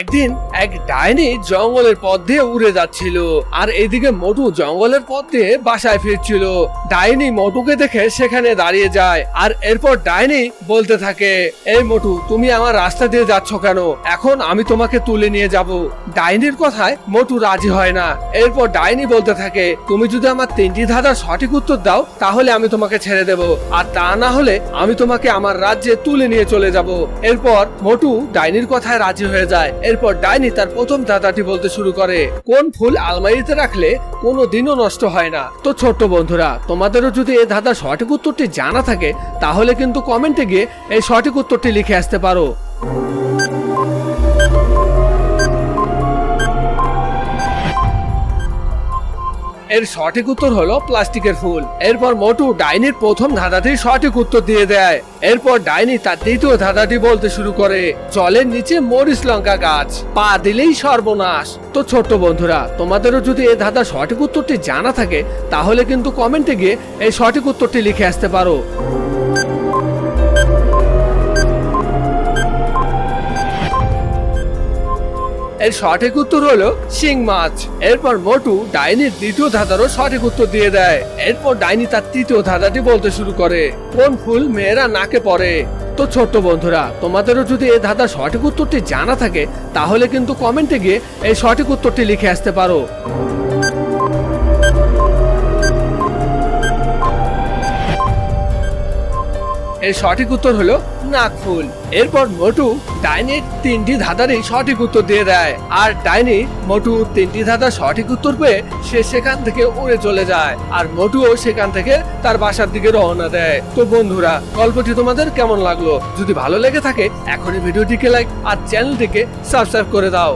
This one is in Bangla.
একদিন এক ডাইনি জঙ্গলের পথ দিয়ে উড়ে যাচ্ছিল, আর এদিকে মোটু জঙ্গলের পথ দিয়ে বাসায় ফিরছিল। ডাইনি মোটুকে দেখে সেখানে দাঁড়িয়ে যায়, আর এরপর ডাইনি বলতে থাকে, এই মোটু, তুমি আমার রাস্তা দিয়ে যাচ্ছ কেন? এখন আমি তোমাকে তুলে নিয়ে যাব। ডাইনির কথায় মোটু রাজি হয় না। এরপর ডাইনি বলতে থাকে, তুমি যদি আমার তিনটি ধাঁধার সঠিক উত্তর দাও, তাহলে আমি তোমাকে ছেড়ে দেব, আর তা না হলে আমি তোমাকে আমার রাজ্যে তুলে নিয়ে চলে যাব। এরপর মোটু ডাইনির কথায় রাজি হয়ে যায় এরপর ডাইনি তার প্রথম দাদাটি বলতে শুরু করে, কোন ফুল আলমারিতে রাখলে কোনো দিনও নষ্ট হয় না? তো ছোট্ট বন্ধুরা, তোমাদেরও যদি এই ধাঁধার সঠিক উত্তরটি জানা থাকে, তাহলে কিন্তু কমেন্টে গিয়ে এই সঠিক উত্তরটি লিখে আসতে পারো। এর সঠিক উত্তর হলো প্লাস্টিকের ফুল। এরপর মোটু ডাইনির প্রথম ধাঁধাটির সঠিক উত্তর দিয়ে দেয়। এরপর ডাইনি তার দ্বিতীয় ধাঁধাটি বলতে শুরু করে, জলের নিচে মরিচ লঙ্কা গাছ, পা দিলেই সর্বনাশ। তো ছোট্ট বন্ধুরা, তোমাদেরও যদি এ ধাঁধার সঠিক উত্তরটি জানা থাকে, তাহলে কিন্তু কমেন্টে গিয়ে এই সঠিক উত্তরটি লিখে আসতে পারো। এর সঠিক উত্তর হলো শিং মাছ। এরপর মোটু ডাইনির দ্বিতীয় ধাঁধারও সঠিক উত্তর দিয়ে দেয়। এরপর ডাইনি তার তৃতীয় ধাঁধাটি বলতে শুরু করে। কোন ফুল মেয়েরা নাকে পড়ে? তো ছোট্ট বন্ধুরা, তোমাদেরও যদি এই ধাঁধার সঠিক উত্তরটি জানা থাকে, তাহলে কিন্তু কমেন্টে গিয়ে এই সঠিক উত্তরটি লিখে আসতে পারো। এর সঠিক উত্তর হলো নাকফুল এরপর মোটু ডাইনির তিনটি ধাঁধারই সঠিক উত্তর দিয়ে দেয়। আর ডাইনি মোটু তিনটি ধাঁধার সঠিক উত্তর পেয়ে সে সেখান থেকে উড়ে চলে যায়। আর মোটুও সেখান থেকে তার বাসার দিকে রওনা দেয়। তো বন্ধুরা, গল্পটি তোমাদের কেমন লাগল? যদি ভালো লেগে থাকে, এখনই ভিডিওটিকে লাইক আর চ্যানেলটিকে সাবস্ক্রাইব করে দাও।